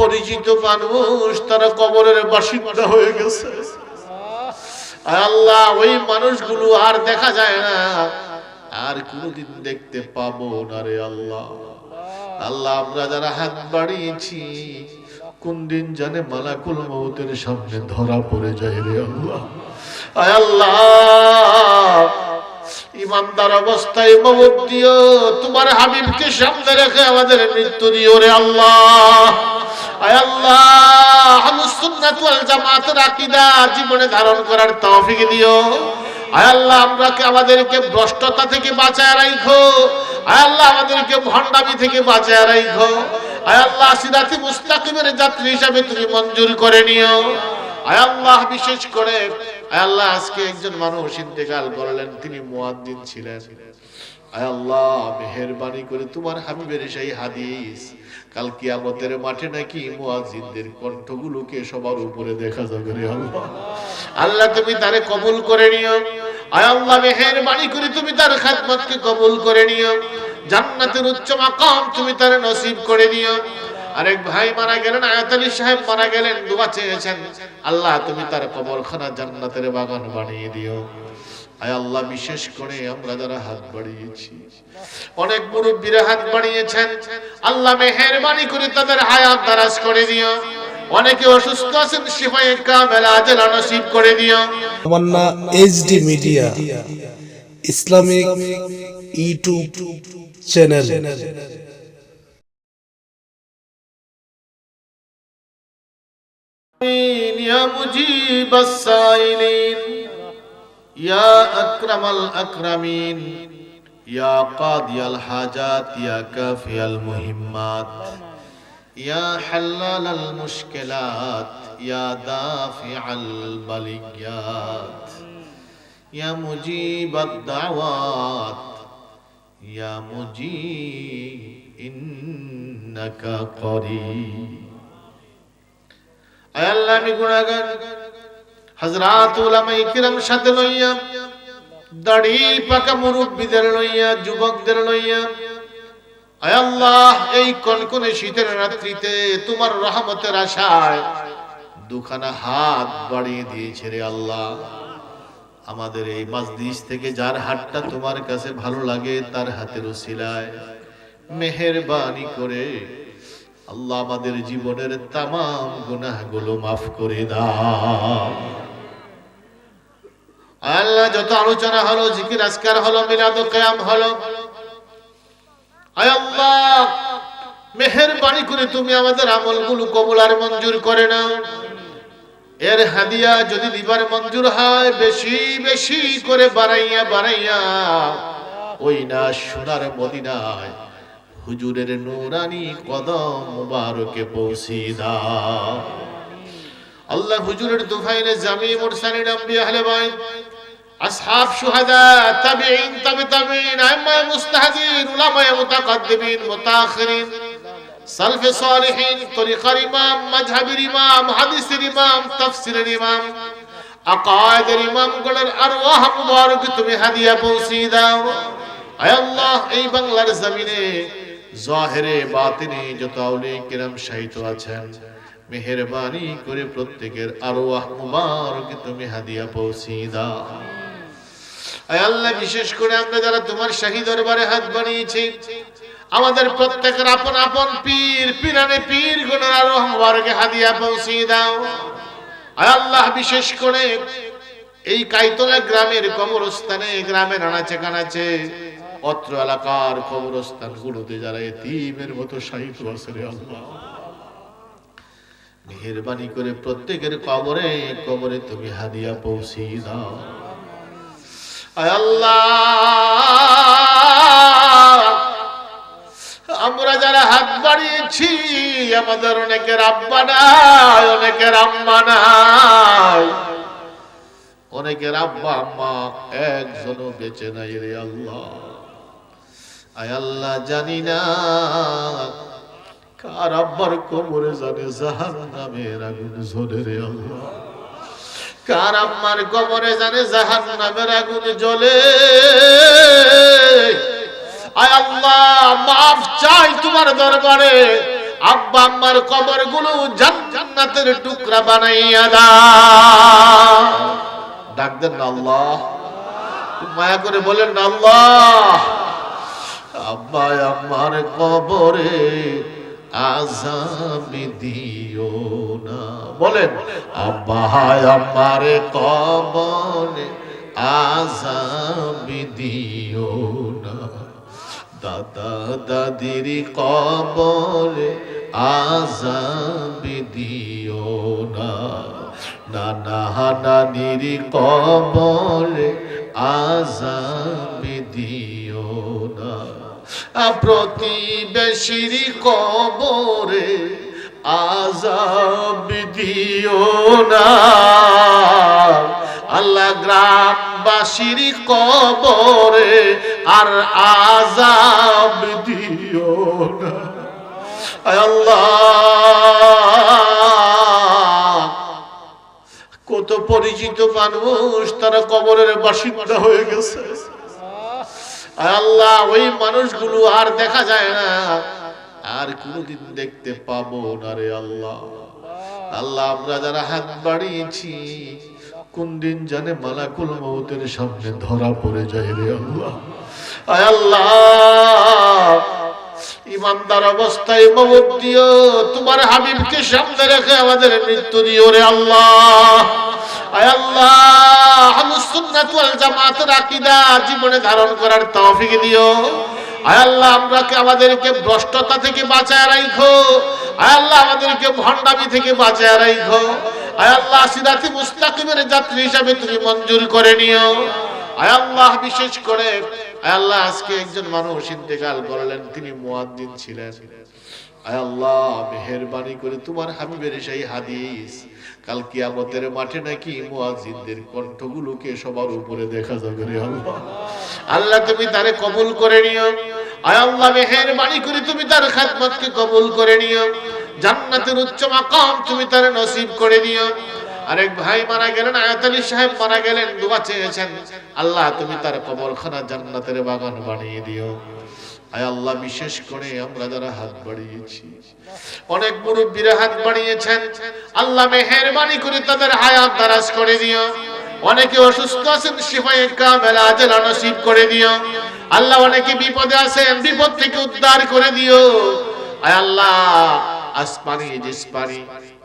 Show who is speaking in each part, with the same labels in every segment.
Speaker 1: পরিচিত মানুষ, তারা কবরের বাসিন্দা হয়ে গেছে। আল্লাহ, ওই মানুষগুলো আর দেখা যায় না। আর কোনদিন দেখতে পাবো না রে আল্লাহ। আল্লাহ, আমরা যারা হাত বাড়িয়েছি, কোন দিন জানে মালাকুল মৌতের সামনে ধরা পড়ে যায় রে আল্লাহ। আয় আল্লাহ, ইমানদার অবস্থায় মৌত দিও। তোমার হাবিবকে সামনে রেখে আমাদের মৃত্যু দিও রে আল্লাহ। জীবনে ধারণ করার তৌফিক দিও। আয় আল্লাহ, আমরাকে আমাদেরকে ভ্রষ্টতা থেকে বাঁচায় রাখো আয় আল্লাহ, আমাদেরকে ভণ্ডামি থেকে বাঁচায় রাখো আয় আল্লাহ, সিরাতি মুস্তাকিমের যাত্রী হিসাবে তুমি মঞ্জুর করে নিও। আয় আল্লাহ, বিশেষ করে, আয় আল্লাহ, আজকে একজন মানুষ ইন্তেকাল করলেন, তিনি মুয়াজ্জিন ছিলেন। আয় আল্লাহ, মেহেরবানি করে তোমার হাবিবের সেই হাদিস কাল কিয়ামতের মাঠে নাকি মুয়াজ্জিনদের কণ্ঠগুলোকে সবার উপরে দেখা যাবে রে আল্লাহ। তুমি তারে কবুল করে নিও। আয় আল্লাহ, মেহেরবানি করে তুমি তার খাদমতকে কবুল করে নিও। জান্নাতের উচ্চ মাকাম তুমি তার নসিব করে দিও আরেক ভাই মারা গেলেন আয়াত আলী সাহেব মারা গেলেন দোয়া চেয়েছেন, আল্লাহ তুমি তার কবরখানা জান্নাতের বাগান বানিয়ে দিও। আয় আল্লাহ, বিশেষ করে আমরা যারা হাত বাড়িয়েছি। অনেক মুরব্বীরা হাত বাড়িয়েছেন, আল্লাহ মেহেরবানি করে তাদের হায়াত দারাজ করে দিও। অনেকে অসুস্থ আছেন শিফায়ে কামেলা আজেল নসিব করে দিও।
Speaker 2: Tamanna, HD media, Islamic YouTube channel.
Speaker 1: يا مجيب السائلين يا أكرم الأكرمين يا قاضي الحاجات يا كافي المهمات يا حلال المشكلات يا دافع البليات يا مجيب الدعوات يا مجيب إنك قريب. আয় আল্লাহ আমি গুণাগান হযরত উলামায়ে কিরাম সাথে লইয়া, দাড়ি পাকা মুরব্বিদের লইয়া, যুবকদের লইয়া, আয় আল্লাহ, এই কনকনে শীতের রাত্রিতে তোমার রহমতের আশায় দুখানা হাত বাড়িয়ে দিয়েছে রে আল্লাহ। আমাদের এই মাজলিস থেকে যার হাতটা তোমার কাছে ভালো লাগে, তার হাতের উসিলায় মেহেরবানি করে আল্লাহ আমাদের জীবনের তাম গুনাহগুলো মাফ করে দাও। আল্লাহ, যত আলোচনা হলো, জিকির, আজকার হলো, মিলাদ কিয়াম হলো। করে তুমি আমাদের আমলগুলো কবুল মঞ্জুর করে নাও। এর হাদিয়া যদি দিবার মঞ্জুর হয়, বেশি বেশি করে বাড়াইয়া বাড়াইয়া, ওই না সোনার মদিনায় হুজুরের নুরানি কদম মুবারকে পৌঁছি দাও। আল্লাহ হুজুরের দুফাইলে জামি মুরসালিন আম্বিয়া আহলে বাইত, আসহাব শুহাদা, তাবিঈন তাবি তাবিঈন আইম্মা মুস্তাহাদিন উলামা মুতাকাদ্দিমিন মুতাখিরিন, সালফ সালিহিন, তরিকার ইমাম, মাযহাবের ইমাম, হাদিসের ইমাম, তাফসীরের ইমাম, আকায়েদের ইমাম গণের আরওয়াহ মুবারক তুমি হাদিয়া পৌঁছে দাও। আয় আল্লাহ, এই বাংলার জমিনে জাহেরে বাতিনে যত আউলিয়া কিরাম শাহিত আছেন। মেহেরবানি করে প্রত্যেকের আরওয়াহ মুবারক তুমি হাদিয়া পৌঁছে দাও। আল্লাহ, বিশেষ করে আমরা যারা তোমার শাহী দরবারে হাত বানিয়েছি, আমাদের প্রত্যেকের আপন আপন পীর, পিরানে পীর গুণের আরওয়াহ মুবারকে হাদিয়া পৌঁছে দাও। আল্লাহ, বিশেষ করে এই কাইতলা গ্রামের কবরস্থানে গ্রামের আনাচে কানাচে অত্র এলাকার কবরস্থান গুলোতে যারা এতিমের মতো সাহিত্য আল্লাহ। মেহরবানি করে প্রত্যেকের কবরে কবরে তুমি হাদিয়া পৌঁছে দাও। আমরা যারা হাত বাড়িয়েছি, আমাদের অনেকের আব্বা নাই, অনেকের আম্মা নাই। অনেকের আব্বা, আম্মা, একজনও বেঁচে নাই রে আল্লাহ। আয় আল্লাহ জানি না কার আব্বার কোমরে জানে জাহান নামের আগুন ঝরে রে আল্লাহ। কার আম্মার কবরে জানে জাহান নামের আগুন জ্বলে। আয় আল্লাহ, মাফ চাই তোমার দরবারে। আব্বা আম্মার কবরগুলো জান্নাতের টুকরা বানাইয়া দাও। ডাক দেন আল্লাহ। মায়া করে বলেন আল্লাহ। আব্বা আমার কবরে আজামি দিও না। বলেন আব্বা আমার কবরে আজামি দিও না। দাদা দাদির কবরে আজামি দিও না। নানা নানির কবরে আজামি প্রতিবেশীর কবরে আজাব দিও না। আল্লাহ গ্রামবাসীর কবরে আর আজাব দিও না। আল্লাহ। কত পরিচিত মানুষ তারা কবরের বাসিন্দা হয়ে গেছে। আল্লাহ, ওই মানুষগুলো আর দেখা যায় না। আর কোনদিন দেখতে পাবো না রে আল্লাহ। আল্লাহ, আমরা যারা হাত বাড়িয়েছি, কোন দিন জানে মালাকুল মৌতের সামনে ধরা পড়ে যায় রে আল্লাহ। আয় আল্লাহ, ইমানদার অবস্থায় মমত দিও, তোমার হাবিবকে সামনে রেখে আমাদের মৃত্যু দিও রে আল্লাহ। জীবনে ধারণ করার তৌফিক দিও। আল্লাহ, আমরাকে আমাদেরকে ভ্রষ্টতা থেকে বাঁচায় রাখো আল্লাহ, আমাদেরকে ভণ্ডামি থেকে বাঁচায় রাখো আল্লাহ, সিরাতি মুস্তাকিমের যাত্রী হিসাবে তুমি মঞ্জুর করে নিও। আল্লাহ, বিশেষ করে, আয় আল্লাহ, আজকে একজন মানুষ ইন্তেকাল করলেন, তিনি মুয়াজ্জিন ছিলেন। আল্লাহ, মেহেরবানি করে তোমার হাবিবের সেই হাদিস কাল কিয়ামতের মাঠে নাকি মুয়াজ্জিনদের কণ্ঠগুলোকে সবার উপরে দেখা যাবে রে আল্লাহ। আল্লাহ, তুমি তারে কবুল করে নিও। আয় আল্লাহ, মেহেরবানি করে তুমি তার খাদমতকে কবুল করে নিও। জান্নাতের উচ্চ মাকাম তুমি তারে নসিব করে দিও আরেক ভাই মারা গেলেন, আয়াত আলী সাহেব মারা গেলেন দোয়া চেয়েছেন। আল্লাহ, তুমি তার কবরখানা জান্নাতের বাগান বানিয়ে দিও। আয় আল্লাহ, বিশেষ করে আমরা যারা হাত বাড়িয়েছি। অনেক মুরব্বীরা হাত বাড়িয়েছেন। আল্লাহ মেহেরবানি করে তাদের হায়াত দারাজ করে দিও। অনেকে অসুস্থ আছেন আজেলা নসিব করে দিও। আল্লাহ অনেকে বিপদে আছেন, বিপদ থেকে উদ্ধার করে দিও। আয় আল্লাহ, আসমানি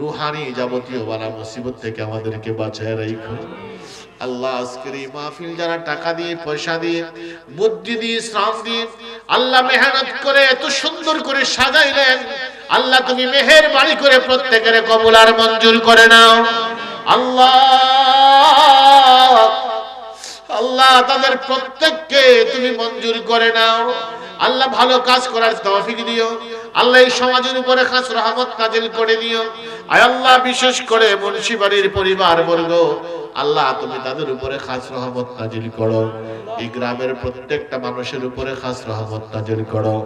Speaker 1: রুহানি যাবতীয় বালা মুসিবত থেকে আমাদেরকে বাঁচায় রাখো আল্লাহ আজকের এই মাহফিল যারা টাকা দিয়ে, পয়সা দিয়ে, বুদ্ধি দিয়ে, শ্রম দিয়ে আল্লাহ মেহনত করে এত সুন্দর করে সাজাইলেন, আল্লাহ তুমি মেহের বাড়ি করে প্রত্যেকের কবুল আর মঞ্জুর করে নাও। আল্লাহ আল্লাহ তাদের প্রত্যেককে তুমি মঞ্জুর করে নাও। আল্লাহ ভালো কাজ করার তৌফিক দিও। আল্লাহ এই সমাজের উপরে খাস রহমত নাজিল করে দিও। আল্লাহ, বিশেষ করে মুন্সি বাড়ির পরিবার বর্গ। আল্লাহ, তুমি তাদের উপরে খাস রহমত নাজিল করো। এই গ্রামের প্রত্যেকটা মানুষের উপরে খাস রহমত নাজিল করো।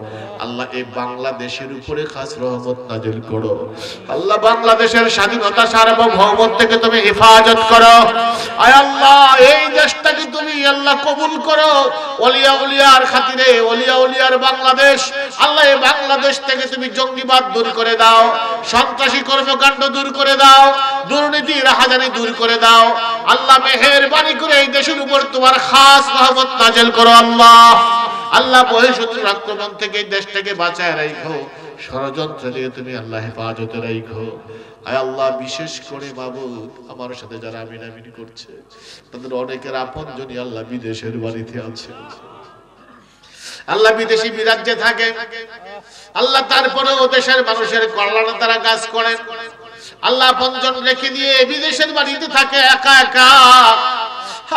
Speaker 1: আল্লাহ, এই বাংলাদেশের উপরে খাস রহমত নাজিল করো। আল্লাহ, বাংলাদেশের স্বাধীনতা সার্বভৌমত্ব থেকে তুমি হেফাজত করো। আয় আল্লাহ, এই দেশটাকে তুমি আল্লাহ কবুল করো। অলিয়া উলিয়ার খাতিরে, অলিয়া উলিয়ার বাংলাদেশ। আল্লাহ, এই বাংলাদেশ থেকে তুমি জঙ্গিবাদ দূর করে দাও। সন্ত্রাসী কর্মকাণ্ড দূর করে দাও, দুর্নীতি, রাহাজানি দূর করে দাও। আল্লাহ মেহেরবানি করে এই দেশের উপর তোমার খাস রহমত নাজেল করো, আল্লাহ। আল্লাহ বহিঃশত্রুর আক্রমণ থেকে এই দেশটাকে বাঁচায় রাখো ষড়যন্ত্র থেকে তুমি আল্লাহ হেফাজতে রাখো আয় আল্লাহ, বিশেষ করে বাবুদ আমার সাথে যারা আমিন করছে, তাদের অনেকের আপন জনই আল্লাহ বিদেশের বাড়িতে আছে। আল্লাহ বিদেশি বিরাজ্যে থাকে। আল্লাহ তারপরে ও দেশের মানুষের কল্যাণে তারা কাজ করেন। আল্লাহ পঞ্জন রেখে দিয়ে বিদেশের বাড়িতে থাকে একা একা।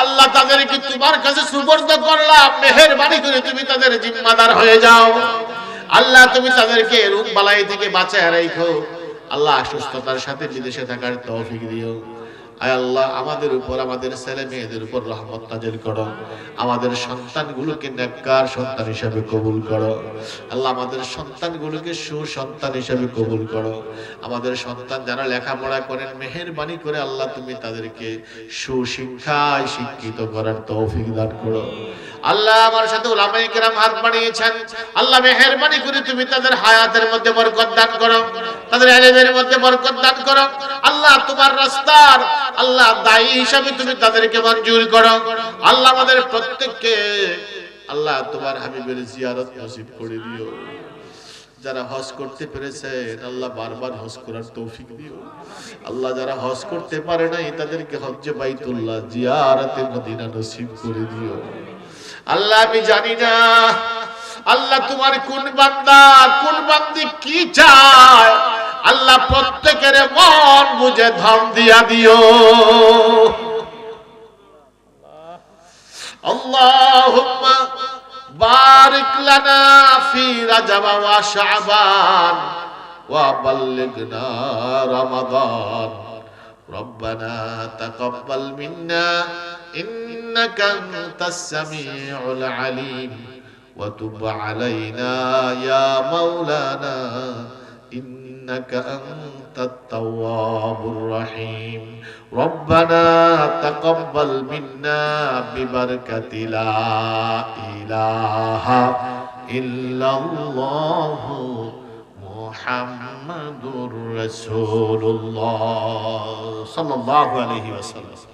Speaker 1: আল্লাহ তাদেরকে তোমার কাছে সুবর্দ করলাম, মেহেরবানি করে তুমি তাদের জিম্মাদার হয়ে যাও। আল্লাহ, তুমি তাদেরকে রোগ বালাই থেকে বাঁচায় রাখো আল্লাহ সুস্থতার সাথে বিদেশে থাকার তৌফিক দিও। আয় আল্লাহ, আমাদের উপর, আমাদের ছেলে মেয়েদের উপর রহমত নাজিল করো। আমাদের সন্তানগুলোকে নেককার সন্তান হিসাবে কবুল করো। আল্লাহ, আমাদের সন্তানগুলোকে সুসন্তান হিসাবে কবুল করো। আমাদের সন্তান যারা লেখাপড়া করেন, মেহেরবানি করে আল্লাহ তুমি তাদেরকে সুশিক্ষায় শিক্ষিত করার তৌফিক দান করো। আল্লাহ, আমার সাথে ওলামাই কেরাম হাত বাড়িয়েছেন। আল্লাহ, মেহেরবানি করে তুমি তাদের হায়াতের মধ্যে বরকত দান করো। তাদের এলেমের মধ্যে বরকত দান করো। আল্লাহ, তোমার রাস্তার আল্লাহ দায়ী হিসাবে তুমি তাদেরকে মঞ্জুর করো। আল্লাহ আমাদের প্রত্যেককে আল্লাহ তোমার হাবিবের জিয়ারত নসিব করে দিও। যারা হজ করতে পেরেছে, আল্লাহ বারবার হজ করার তৌফিক দিও। আল্লাহ যারা হজ করতে পারে নাই, তাদেরকে হজ্জে বাইতুল্লাহ জিয়ারতে মদিনা নসিব করে দিও। আল্লাহ, আমি জানি না, আল্লাহ তোমার কোন বান্দা, কোন বান্দি কি চায়? আল্লাহ প্রত্যেকের মন বুঝে ধন দিয়া দিও اللهم بارك لنا في رجب وشعبان وبلغنا رمضان ربنا تقبل منا إنك أنت السميع العليم وتب علينا يا مولانا إنك أنت التواب الرحيم ربنا تقبل منا ببركة لا إله إلا الله محمد رسول الله صلى الله عليه وسلم